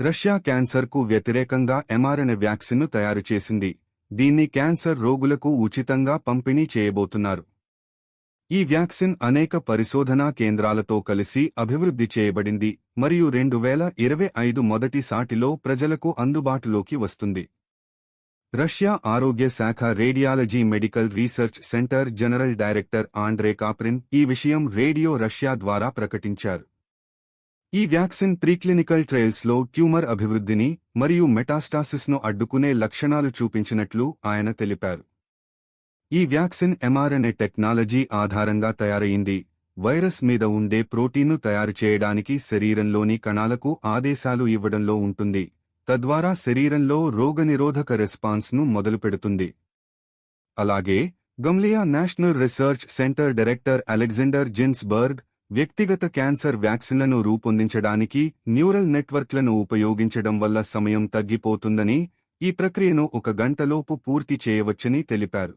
Russia క్యాన్సర్కు వ్యతిరేకంగా mRNA వ్యాక్సిన్ను తయారు చేసింది. దీన్ని క్యాన్సర్ రోగులకు ఉచితంగా పంపిణీ చేయబోతున్నారు. ఈ వ్యాక్సిన్ అనేక పరిశోధనా కేంద్రాలతో కలిసి అభివృద్ధి చేయబడింది మరియు రెండు వేల ఇరవై ఐదు మొదటి సాటిలో ప్రజలకు అందుబాటులోకి వస్తుంది. రష్యా ఆరోగ్య శాఖ radiology medical research centre general director Andrey Kaprin ఈ విషయం రేడియో రష్యా ద్వారా ప్రకటించారు. ఈ వ్యాక్సిన్ ప్రీక్లినికల్ ట్రయల్స్లో ట్యూమర్ అభివృద్ధిని మరియు మెటాస్టాసిస్ను అడ్డుకునే లక్షణాలు చూపించినట్లు ఆయన తెలిపారు. ఈ వ్యాక్సిన్ ఎంఆర్ఎన్ఏ టెక్నాలజీ ఆధారంగా తయారైంది. వైరస్ మీద ఉండే ప్రోటీన్ను తయారు చేయడానికి శరీరంలోని కణాలకు ఆదేశాలు ఇవ్వడంలో ఉంటుంది. తద్వారా శరీరంలో రోగనిరోధక రెస్పాన్స్ను మొదలుపెడుతుంది. అలాగే Gamaleya national research centre director Alexander Gintsburg వ్యక్తిగత క్యాన్సర్ వ్యాక్సిన్లను రూపొందించడానికి న్యూరల్ నెట్వర్క్లను ఉపయోగించడం వల్ల సమయం తగ్గిపోతుందని ఈ ప్రక్రియను ఒక గంటలోపు పూర్తి చేయవచ్చని తెలిపారు.